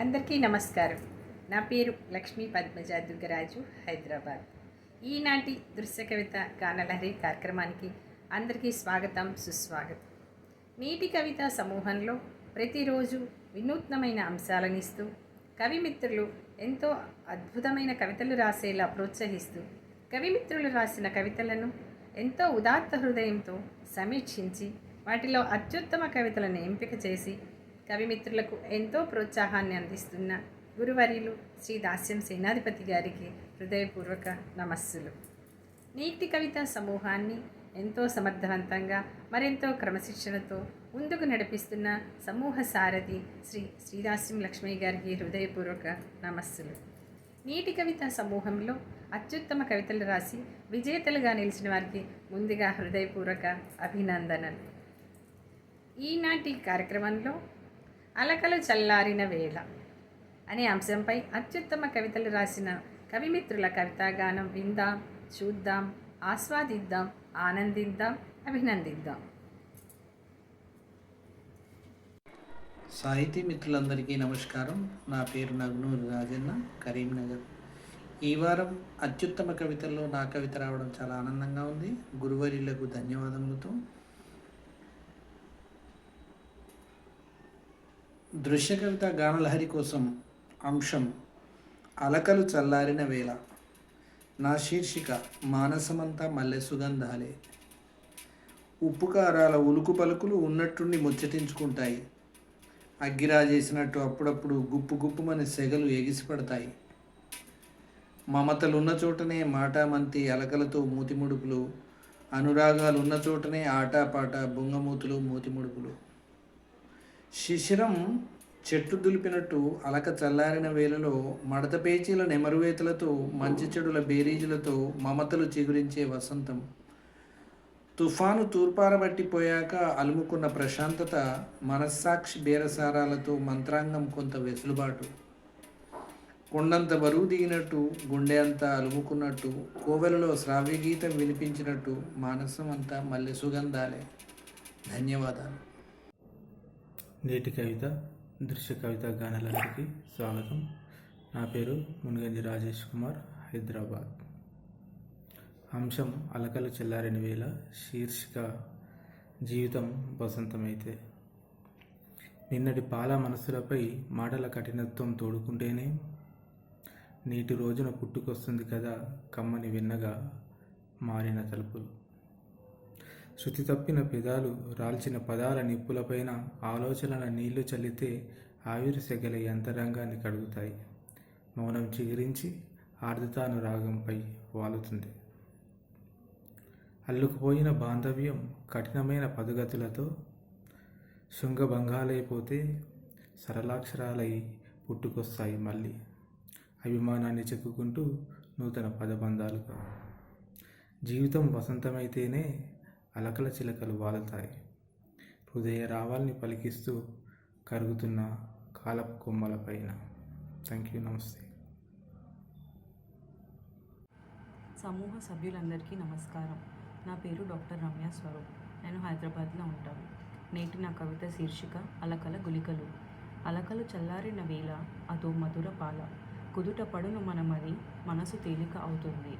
అందరికీ నమస్కారం. నా పేరు లక్ష్మీ పద్మజ దుర్గరాజు హైదరాబాద్. ఈనాటి దృశ్య కవిత గానలహరి కార్యక్రమానికి అందరికీ స్వాగతం సుస్వాగతం. నీటి కవిత సమూహంలో ప్రతిరోజు వినూత్నమైన అంశాలను ఇస్తూ కవిమిత్రులు ఎంతో అద్భుతమైన కవితలు రాసేలా ప్రోత్సహిస్తూ కవిమిత్రులు రాసిన కవితలను ఎంతో ఉదాత్త హృదయంతో సమీక్షించి వాటిలో అత్యుత్తమ కవితలను ఎంపిక చేసి కవిమిత్రులకు ఎంతో ప్రోత్సాహాన్ని అందిస్తున్న గురువర్యులు శ్రీ దాస్యం సేనాధిపతి గారికి హృదయపూర్వక నమస్సులు. నీటి కవిత సమూహాన్ని ఎంతో సమర్థవంతంగా మరెంతో క్రమశిక్షణతో ముందుకు నడిపిస్తున్న సమూహ సారథి శ్రీ శ్రీదాస్యం లక్ష్మయ్య గారికి హృదయపూర్వక నమస్సులు. నీటి కవిత సమూహంలో అత్యుత్తమ కవితలు రాసి విజేతలుగా నిలిచిన వారికి ముందుగా హృదయపూర్వక అభినందనలు. ఈనాటి కార్యక్రమంలో అలకలు చల్లారిన వేళ. అనే అంశంపై అత్యుత్తమ కవితలు రాసిన కవిమిత్రుల కవితాగానం విందాం చూద్దాం ఆస్వాదిద్దాం ఆనందిద్దాం అభినందిద్దాం. సాహితీ మిత్రులందరికీ నమస్కారం. నా పేరు నగ్నూరు రాజన్న కరీంనగర్ ఈ వారం అత్యుత్తమ కవితల్లో నా కవిత రావడం చాలా ఆనందంగా ఉంది. గురువర్యులకు ధన్యవాదములతో దృశ్య కవిత గానలహరి కోసం అంశం అలకలు చల్లారిన వేళ. నా శీర్షిక మానసమంతా మల్లె సుగంధాలే. ఉప్పు కారాల ఉలుకు పలుకులు ఉన్నట్టుండి ముచ్చటించుకుంటాయి. అగ్గిరాజేసినట్టు అప్పుడప్పుడు గుప్పు గుప్పుమని సెగలు ఎగిసిపడతాయి మమతలున్న చోటనే మాటామంతి అలకలతో మూతిముడుపులు అనురాగాలున్న చోటనే ఆటాపాట బొంగమూతులు మూతిముడుపులు. శిశిరం చెట్టు దులిపినట్టు అలక చల్లారిన వేళలో మడత పేచీల నెమరువేతలతో మంచి చెడుల బేరీజులతో మమతలు చిగురించే వసంతం. తుఫాను తూర్పారబట్టిపోయాక అలుముకున్న ప్రశాంతత మనస్సాక్షి బేరసారాలతో మంత్రాంగం కొంత వెసులుబాటు. కొండంత బరువు దిగినట్టు గుండె అంతా అలుముకున్నట్టు కోవెలలో శ్రావ్యగీతం వినిపించినట్టు మానసం అంతా మల్లె సుగంధాలే. ధన్యవాదాలు. నేటి కవిత దృశ్య కవిత గానలహరికి స్వాగతం. నా పేరు మునిగంజి రాజేష్ కుమార్ హైదరాబాద్. అంశం అలకలు చెల్లారని వేళ శీర్షిక జీవితం వసంతమైతే. నిన్నటి పాల మనసులపై మాటల కఠినత్వం తోడుకుంటేనే నేటి రోజున పుట్టుకొస్తుంది కదా కమ్మని విన్నగా మారిన తలుపులు. శృతి తప్పిన పెదాలు రాల్చిన పదాల నిప్పులపైన ఆలోచనల నీళ్ళు చల్లితే ఆవిరి సెగల యంతరంగాన్ని కడుగుతాయి. మౌనం చిగురించి ఆర్ద్రతాను రాగంపై వాలుతుంది. అల్లుకుపోయిన బాంధవ్యం కఠినమైన పదుగతులతో శృంగభంగాలైపోతే సరళాక్షరాలై పుట్టుకొస్తాయి మళ్ళీ. అభిమానాన్ని చెక్కుకుంటూ నూతన పదబంధాలుగా జీవితం వసంతమైతేనే అలకల చిలకలు వాలుతాయి హృదయ రావాల్ని పలికిస్తూ కరుగుతున్న కాలపు కొమ్మలపైన థ్యాంక్ యూ నమస్తే. సమూహ సభ్యులందరికీ నమస్కారం. నా పేరు డాక్టర్ రమ్య స్వరూప్. నేను హైదరాబాద్లో ఉంటాను. నేటి నా కవిత శీర్షిక అలకల గులికలు. అలకలు చల్లారిన వేళ అదో మధుర పాల. కుదుట పడును మనమది మనసు తేలిక అవుతుంది.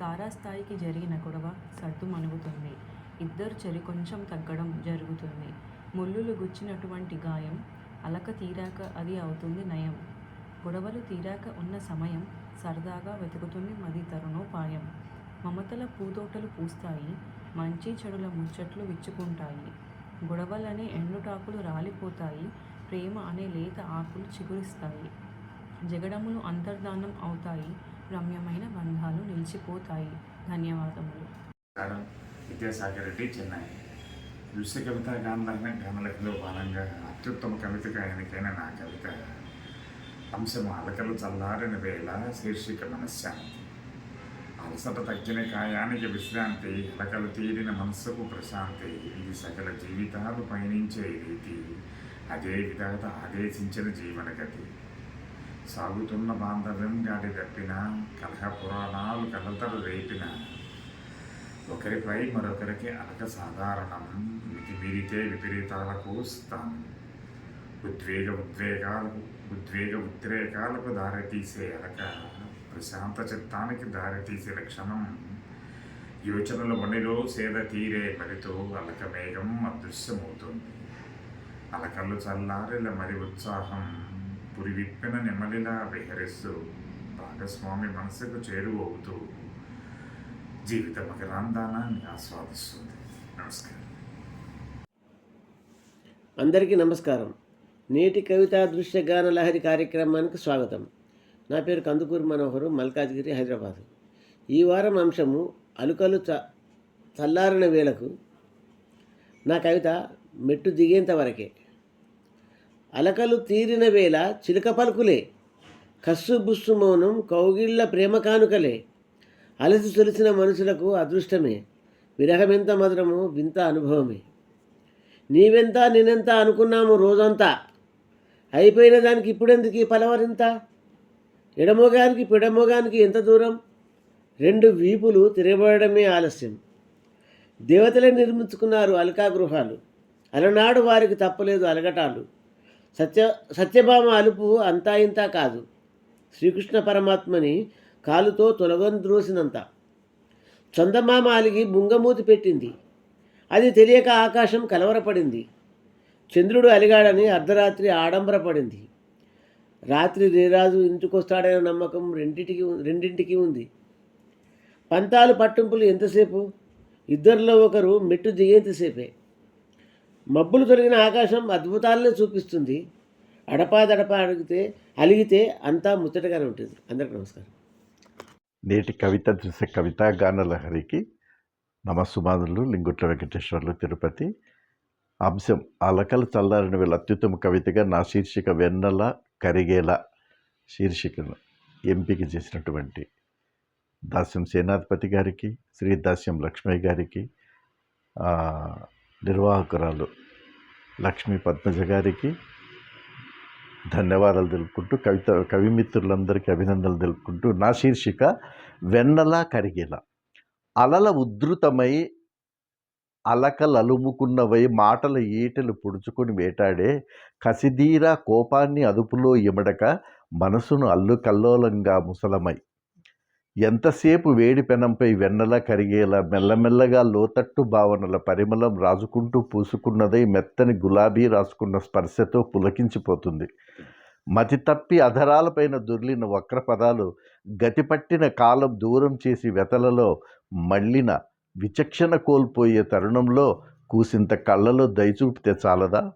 తారాస్థాయికి జరిగిన గొడవ సర్దు మనుగుతుంది ఇద్దరు చలి కొంచెం తగ్గడం జరుగుతుంది. ముళ్ళులు గుచ్చినటువంటి గాయం అలక తీరాక అది అవుతుంది నయం. గొడవలు తీరాక ఉన్న సమయం సరదాగా వెతుకుతుంది మది తరుణోపాయం మమతల పూతోటలు పూస్తాయి మంచి చెడుల ముచ్చట్లు విచ్చుకుంటాయి. గొడవలనే ఎండుటాకులు రాలిపోతాయి ప్రేమ అనే లేత ఆకులు చిగురిస్తాయి. జగడములు అంతర్ధానం అవుతాయి రమ్యమైన బంధాలు నిలిచిపోతాయి. ధన్యవాదములు. విద్యాసాగర్ రెడ్డి చెన్నై. దృశ్య కవిత గానలహన గానలహలో భాగంగా అత్యుత్తమ కవితగా ఎన్నికైన నా కవిత. అంశం అలకలు చల్లారిన వేళ శీర్షిక మనశ్శాంతి. అలసట తగ్గిన కాయానికి విశ్రాంతి అలకలు తీరిన మనస్సుకు ప్రశాంతి. ఇది సకల జీవితాలు పయనించే రీతి. అదే విధాత ఆదేశించిన జీవనగతి. సాగుతున్న బాంధవ్యం గాడి తప్పిన కలహ పురాణాలు కలతలు రేపిన ఒకరిపై మరొకరికి అలక సాధారణం మితి విపరీతాలకు స్థానం. ఉద్వేగ ఉద్వేగాలకు ఉద్వేగ ఉద్రేకాలకు దారితీసే అలక ప్రశాంత చిత్తానికి దారితీసే లక్షణం. యోచనల మణిలో సేద తీరే మరితో అలక మేఘం అదృశ్యమవుతుంది. అలకలు చల్లారిల మరి ఉత్సాహం పురివిప్పిన నెమలిలా విహరిస్తూ భాగస్వామి మనసుకు చేరువవుతూ జీవిత మకరాందానాన్ని ఆస్వాదిస్తుంది. నమస్కారం. అందరికీ నమస్కారం. నేటి కవితా దృశ్య గాన లహరి కార్యక్రమానికి స్వాగతం. నా పేరు కందుకూరి మనోహరు మల్కాజ్గిరి హైదరాబాద్. ఈ వారం అంశము అలుకలు చ చల్లారిన వేళకు నా కవిత మెట్టు దిగేంత వరకే. అలకలు తీరిన వేళ చిలుక పలుకులే. కస్సు బుస్సు మౌనం కౌగిళ్ళ ప్రేమ కానుకలే. అలసి తొలిసిన మనుషులకు అదృష్టమే. విరహమెంత మధురము వింత అనుభవమే. నీవెంత నేనెంత అనుకున్నాము రోజంతా. అయిపోయిన దానికి ఇప్పుడెందుకు ఈ పలవరింత? ఎడమోగానికి పిడమోగానికి ఎంత దూరం? రెండు వీపులు తిరగబడమే ఆలస్యం. దేవతలే నిర్మించుకున్నారు అలకా గృహాలు అలనాడు వారికి తప్పలేదు అలగటాలు. సత్య సత్యభామ అలుపు అంతా ఇంత కాదు. శ్రీకృష్ణ పరమాత్మని కాలుతో తొలగంద్రోసినంత చందమామ అలిగి బుంగమూతి పెట్టింది. అది తెలియక ఆకాశం కలవరపడింది. చంద్రుడు అలిగాడని అర్ధరాత్రి ఆడంబరపడింది. రాత్రి రేరాజు ఇంటికొస్తాడనే నమ్మకం రెండింటికి రెండింటికి ఉంది. పంతాలు పట్టింపులు ఎంతసేపు? ఇద్దరిలో ఒకరు మెట్టు దిగేంతసేపే. మబ్బులు తొలగిన ఆకాశం అద్భుతాలనే చూపిస్తుంది. అడపాదడపా అడిగితే అలిగితే అంతా ముచ్చటగానే ఉంటుంది. అందరికీ నమస్కారం. నేటి కవిత దృశ్య కవితా గానలహరికి నమస్సుమానులు లింగుట్ల వెంకటేశ్వర్లు తిరుపతి. అంశం అలకలు చల్లారిన వీళ్ళ అత్యుత్తమ కవితగా నా శీర్షిక వెన్నెల కరిగేలా శీర్షికను ఎంపిక చేసినటువంటి దాస్యం సేనాధిపతి గారికి శ్రీ దాస్యం లక్ష్మయ్య గారికి నిర్వాహకురాలు లక్ష్మీ పద్మజ గారికి ధన్యవాదాలు తెలుపుకుంటూ కవిత కవిమిత్రులందరికీ అభినందనలు తెలుపుకుంటూ నా శీర్షిక వెన్నలా కరిగేలా. అలల ఉద్ధృతమై అలకలలుముకున్నవై మాటల ఈటలు పొడుచుకొని వేటాడే కసిదీరా కోపాన్ని అదుపులో ఇమడక మనసును అల్లుకల్లోలంగా ముసలమై. ఎంతసేపు వేడి పెనంపై వెన్నెల కరిగేలా మెల్లమెల్లగా లోతట్టు భావనల పరిమళం రాజుకుంటూ పూసుకున్నదై మెత్తని గులాబీ రాసుకున్న స్పర్శతో పులకించిపోతుంది. మతి తప్పి అధరాలపైన దొర్లిన వక్ర పదాలు గతిపట్టిన కాలం దూరం చేసి వెతలలో మళ్ళిన విచక్షణ కోల్పోయే తరుణంలో కూసింత కళ్ళలో దయచూపితే చాలదా?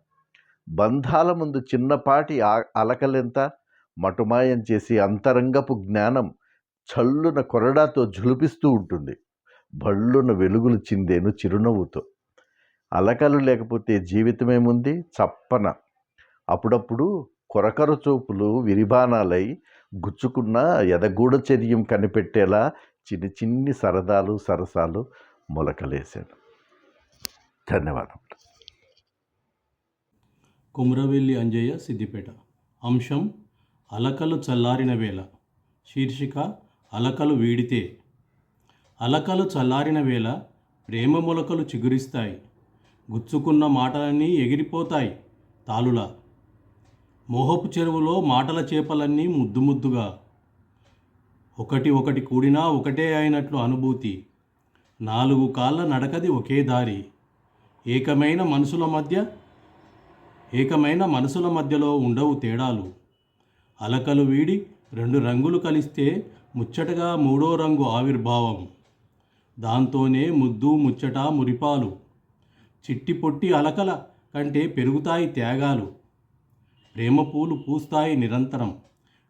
బంధాల ముందు చిన్నపాటి అలకలెంత? మటుమాయం చేసి అంతరంగపు జ్ఞానం చల్లున కొరడాతో జులిపిస్తూ ఉంటుంది. భళ్ళున వెలుగులు చిందేను చిరునవ్వుతో. అలకలు లేకపోతే జీవితమేముంది? చప్పన. అప్పుడప్పుడు కొరకర చూపులు విరిబాణాలై గుచ్చుకున్న ఎదగూడచర్యం కనిపెట్టేలా చిన్ని చిన్ని సరదాలు సరసాలు మొలకలేశాను. ధన్యవాదములు. కుమ్రవెల్లి అంజయ్య సిద్దిపేట. అంశం అలకలు చల్లారిన వేళ. శీర్షిక అలకలు వీడితే. అలకలు చల్లారిన వేళ ప్రేమ మొలకలు చిగురిస్తాయి. గుచ్చుకున్న మాటలన్నీ ఎగిరిపోతాయి తాలులా. మోహపు చెరువులో మాటల చేపలన్నీ ముద్దు ముద్దుగా. ఒకటి ఒకటి కూడినా ఒకటే అయినట్లు అనుభూతి. నాలుగు కాళ్ళ నడకది ఒకే దారి. ఏకమైన మనసుల మధ్య ఏకమైన మనసుల మధ్యలో ఉండవు తేడాలు. అలకలు వీడి రెండు రంగులు కలిస్తే ముచ్చటగా మూడో రంగు ఆవిర్భావం. దాంతోనే ముద్దు ముచ్చట మురిపాలు. చిట్టి పొట్టి అలకల కంటే పెరుగుతాయి త్యాగాలు. ప్రేమ పూలు పూస్తాయి నిరంతరం.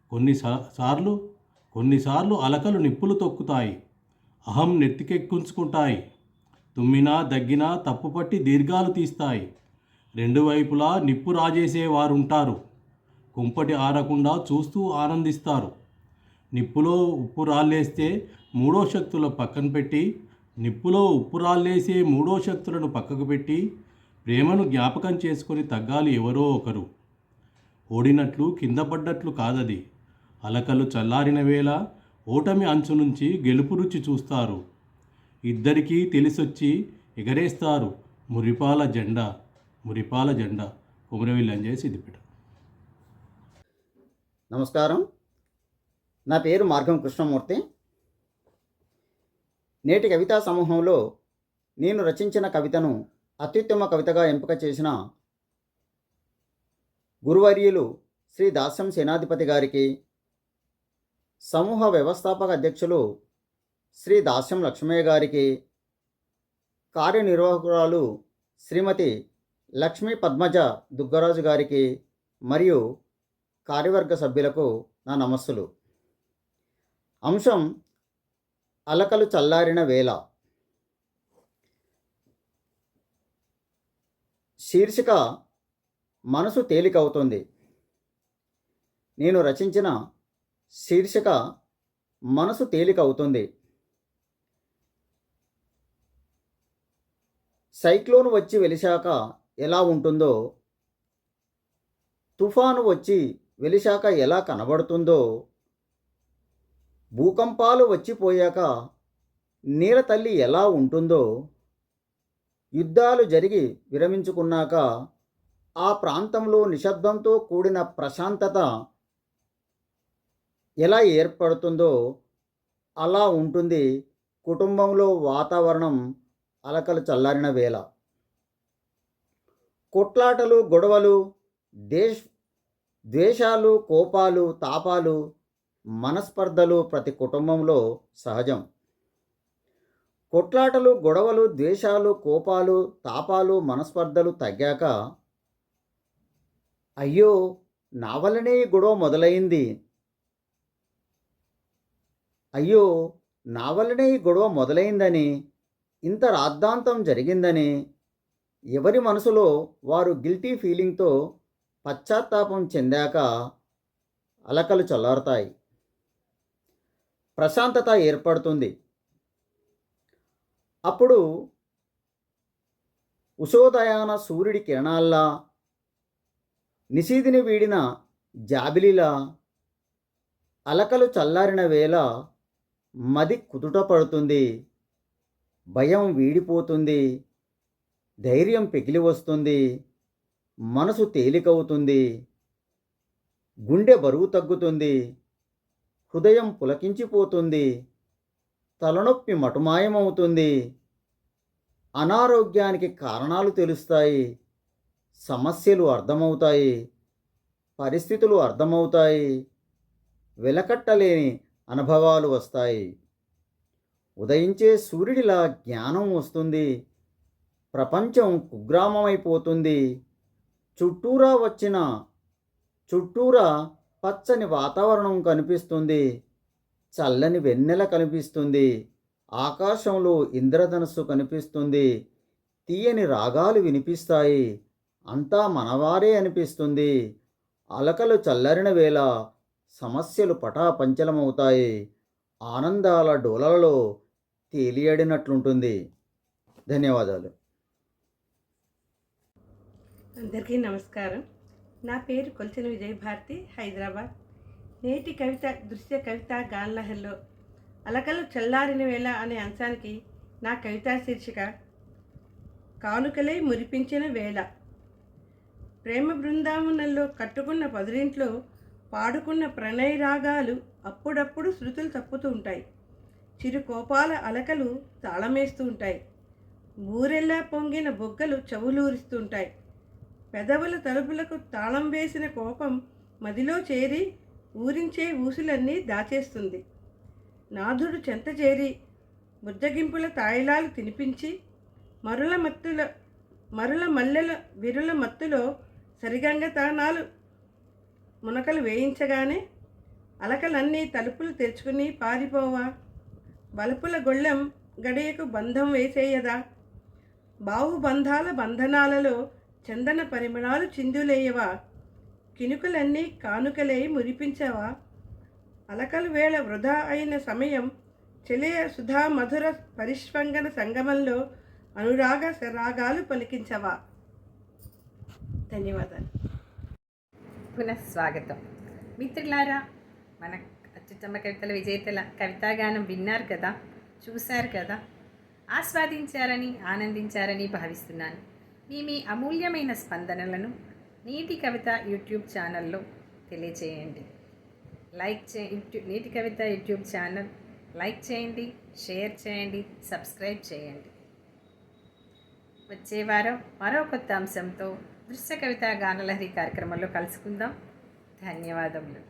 కొన్ని సార్లు కొన్నిసార్లు అలకలు నిప్పులు తొక్కుతాయి. అహం నెత్తికెక్కించుకుంటాయి. తుమ్మినా దగ్గినా తప్పుపట్టి దీర్ఘాలు తీస్తాయి. రెండు వైపులా నిప్పు రాజేసేవారుంటారు. కుంపటి ఆరకుండా చూస్తూ ఆనందిస్తారు. నిప్పులో ఉప్పు రాళ్ళేస్తే మూడో శక్తుల పక్కన పెట్టి నిప్పులో ఉప్పు రాళ్ళేసే మూడో శక్తులను పక్కకు పెట్టి ప్రేమను జ్ఞాపకం చేసుకొని తగ్గాలి ఎవరో ఒకరు. ఓడినట్లు కింద పడ్డట్లు కాదది. అలకలు చల్లారిన వేళ ఓటమి అంచు నుంచి గెలుపు రుచి చూస్తారు. ఇద్దరికీ తెలిసొచ్చి ఎగరేస్తారు. మురిపాల జెండా మురిపాల జెండా. కుమరవెల్లి అంజయ్ సిద్దిపేట నమస్కారం. నా పేరు మార్గం కృష్ణమూర్తి. నేటి కవితా సమూహంలో నేను రచించిన కవితను అత్యుత్తమ కవితగా ఎంపిక చేసిన గురువర్యులు శ్రీ దాస్యం సేనాధిపతి గారికి సమూహ వ్యవస్థాపక అధ్యక్షులు శ్రీ దాస్యం లక్ష్మయ్య గారికి కార్యనిర్వాహకురాలు శ్రీమతి లక్ష్మీ పద్మజ దుగ్గరాజు గారికి మరియు కార్యవర్గ సభ్యులకు నా నమస్సులు. అంశం అలకలు చల్లారిన వేళ. శీర్షిక మనసు తేలికవుతుంది. నేను రచించిన శీర్షిక మనసు తేలికవుతుంది. సైక్లోన్ వచ్చి వెలిశాక ఎలా ఉంటుందో తుఫాను వచ్చి వెలిశాక ఎలా కనబడుతుందో భూకంపాలు వచ్చిపోయాక నీల తల్లి ఎలా ఉంటుందో యుద్ధాలు జరిగి విరమించుకున్నాక ఆ ప్రాంతంలో నిశ్శబ్దంతో కూడిన ప్రశాంతత ఎలా ఏర్పడుతుందో అలా ఉంటుంది కుటుంబంలో వాతావరణం అలకలు చల్లారిన వేళ. కొట్లాటలు గొడవలు దేశ్ ద్వేషాలు కోపాలు తాపాలు మనస్పర్ధలు ప్రతి కుటుంబంలో సహజం. కొట్లాటలు గొడవలు ద్వేషాలు కోపాలు తాపాలు మనస్పర్ధలు తగ్గాక అయ్యో నా వల్లనే ఈ గొడవ మొదలైంది. అయ్యో నా వల్లనే ఈ గొడవ మొదలైందని ఇంత రాద్ధాంతం జరిగిందని ఎవరి మనసులో వారు గిల్టీ ఫీలింగ్తో పశ్చాత్తాపం చెందాక అలకలు చల్లారుతాయి. ప్రశాంతత ఏర్పడుతుంది. అప్పుడు ఉషోదయాన సూర్యుడి కిరణాల్లా నిశీదిని వీడిన జాబిలిలా అలకలు చల్లారిన వేళ మది కుదుట పడుతుంది. భయం వీడిపోతుంది. ధైర్యం పెకిలి వస్తుంది. మనసు తేలికవుతుంది. గుండె బరువు తగ్గుతుంది. హృదయం పులకించిపోతుంది. తలనొప్పి మటుమాయమవుతుంది. అనారోగ్యానికి కారణాలు తెలుస్తాయి. సమస్యలు అర్థమవుతాయి. పరిస్థితులు అర్థమవుతాయి. వెలకట్టలేని అనుభవాలు వస్తాయి. ఉదయించే సూర్యుడిలా జ్ఞానం వస్తుంది. ప్రపంచం కుగ్రామమైపోతుంది. చుట్టూరా వచ్చిన చుట్టూరా పచ్చని వాతావరణం కనిపిస్తుంది. చల్లని వెన్నెల కనిపిస్తుంది. ఆకాశంలో ఇంద్రధనస్సు కనిపిస్తుంది. తీయని రాగాలు వినిపిస్తాయి. అంతా మనవారే అనిపిస్తుంది. అలకలు చల్లరిన వేళ సమస్యలు పటాపంచలమవుతాయి. ఆనందాల డోలలలో తేలియడినట్లుంటుంది. ధన్యవాదాలు. అందరికీ నమస్కారం. నా పేరు కొలిచిన విజయభారతి హైదరాబాద్. నేటి కవిత దృశ్య కవిత గాన్లహర్లో అలకలు చల్లారిన వేళ అనే అంశానికి నా కవితా శీర్షిక కానుకలై మురిపించిన వేళ. ప్రేమ బృందావనంలో కట్టుకున్న పదురింట్లో పాడుకున్న ప్రణయ రాగాలు అప్పుడప్పుడు శృతులు తప్పుతూ ఉంటాయి. చిరు కోపాల అలకలు తాళమేస్తూ ఉంటాయి. ఊరెల్లా పొంగిన బొగ్గలు చవులూరుస్తూ ఉంటాయి. పెదవుల తలుపులకు తాళం వేసిన కోపం మదిలో చేరి ఊరించే ఊసులన్నీ దాచేస్తుంది. నాథుడు చెంత చేరి బుజ్జగింపుల తాయిలాలు తినిపించి మరుల మత్తుల మరుల మల్లెల విరుల మత్తులో సరిగంగ తానాలు మునకలు వేయించగానే అలకలన్నీ తలుపులు తెరుచుకుని పారిపోవా. బలుపుల గొళ్ళెం గడియకు బంధం వేసేయదా. బాహుబంధాల బంధనాలలో చందన పరిమళాలు చిందులేయవా? కినుకలన్నీ కానుకలే మురిపించవా? అలకలు వేళ వృధా అయిన సమయం చెలియ సుధా మధుర పరిష్వంగన సంగమంలో అనురాగ రాగాలు పలికించవా? ధన్యవాదాలు. పునఃస్వాగతం మిత్రులారా మన అత్యుత్తమ కవితల విజేతల కవితాగానం విన్నారు కదా చూశారు కదా? ఆస్వాదించారని ఆనందించారని భావిస్తున్నాను. మీ మీ అమూల్యమైన స్పందనలను నీటి కవిత యూట్యూబ్ ఛానల్లో తెలియజేయండి లైక్ చే నీటి కవిత యూట్యూబ్ ఛానల్ లైక్ చేయండి షేర్ చేయండి సబ్స్క్రైబ్ చేయండి. వచ్చే వారం మరో కొత్త అంశంతో దృశ్య కవిత గానలహరి కార్యక్రమంలో కలుసుకుందాం. ధన్యవాదములు.